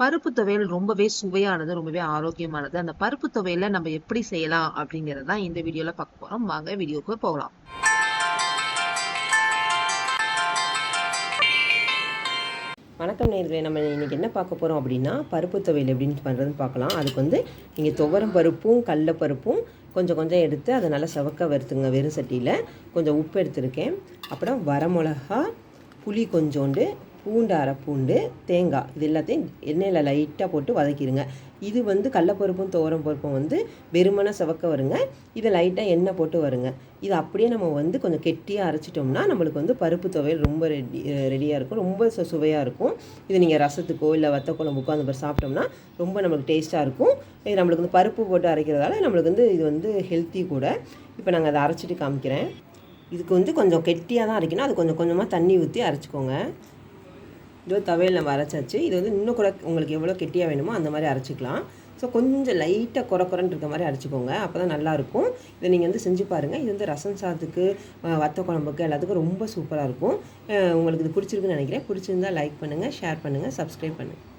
பருப்பு துவையல் ரொம்பவே சுவையானது ரொம்பவே ஆரோக்கியமானது. அந்த பருப்பு துவையல நம்ம எப்படி செய்யலாம் அப்படிங்கிறது தான் இந்த வீடியோல பார்க்க போறோம். வாங்க வீடியோக்கு போகலாம். வணக்கம் நேர்களை நம்ம இன்றைக்கி என்ன பார்க்க போகிறோம் அப்படின்னா பருப்பு துவையல் எப்படின்னு பண்ணுறதுன்னு பார்க்கலாம். அதுக்கு வந்து நீங்கள் துவரம் பருப்பும் கடலப்பருப்பும் கொஞ்சம் கொஞ்சம் எடுத்து அதை நல்லா செவக்க வறுத்துங்க வெறும் சட்டியில். கொஞ்சம் உப்பு எடுத்திருக்கேன். அப்புறம் வரமிளகா புளி கொஞ்சோண்டு பூண்டு அரை பூண்டு தேங்காய் இது எல்லாத்தையும் எண்ணெயில் லைட்டாக போட்டு வதக்கிடுங்க இது வந்து கடலப்பருப்பும் துவரம் பருப்பும் வந்து வெறுமனை செவக்க வருங்க. இதை லைட்டாக எண்ணெய் போட்டு வருங்க. இது அப்படியே நம்ம வந்து கொஞ்சம் கெட்டியாக அரைச்சிட்டோம்னா நம்மளுக்கு வந்து பருப்பு துவையல் ரொம்ப ரெடி ரெடியாக இருக்கும். ரொம்ப சு சுவையாக இருக்கும். இது நீங்கள் ரசத்துக்கோ இல்லை வத்த குழம்புக்கோ அந்த மாதிரி சாப்பிட்டோம்னா ரொம்ப நம்மளுக்கு டேஸ்ட்டாக இருக்கும். இது நம்மளுக்கு வந்து பருப்பு போட்டு அரைக்கிறதால நம்மளுக்கு வந்து இது வந்து ஹெல்த்தி கூட. இப்போ நாங்கள் அதை அரைச்சிட்டு காமிக்கிறேன். இதுக்கு வந்து கொஞ்சம் கெட்டியாக தான் அரைக்கணும். அது கொஞ்சம் கொஞ்சமாக தண்ணி ஊற்றி அரைச்சிக்கோங்க. இதோ தவையில் நம்ம அரைச்சாச்சு இது வந்து இன்னும் கூட உங்களுக்கு எவ்வளோ கெட்டியாக வேணுமோ அந்த மாதிரி அரைச்சிக்கலாம். ஸோ கொஞ்சம் லைட்டாக குறை குறைன்னு இருக்க மாதிரி அரைச்சிக்கோங்க. அப்போ தான் நல்லாயிருக்கும் இதை நீங்கள் வந்து செஞ்சு பாருங்கள் இது வந்து ரசம் சாதத்துக்கு வத்த குழம்புக்கு எல்லாத்துக்கும் ரொம்ப சூப்பராக இருக்கும். உங்களுக்கு இது பிடிச்சிருக்குன்னு நினைக்கிறேன். பிடிச்சிருந்தா லைக் பண்ணுங்கள் ஷேர் பண்ணுங்கள் சப்ஸ்கிரைப் பண்ணுங்கள்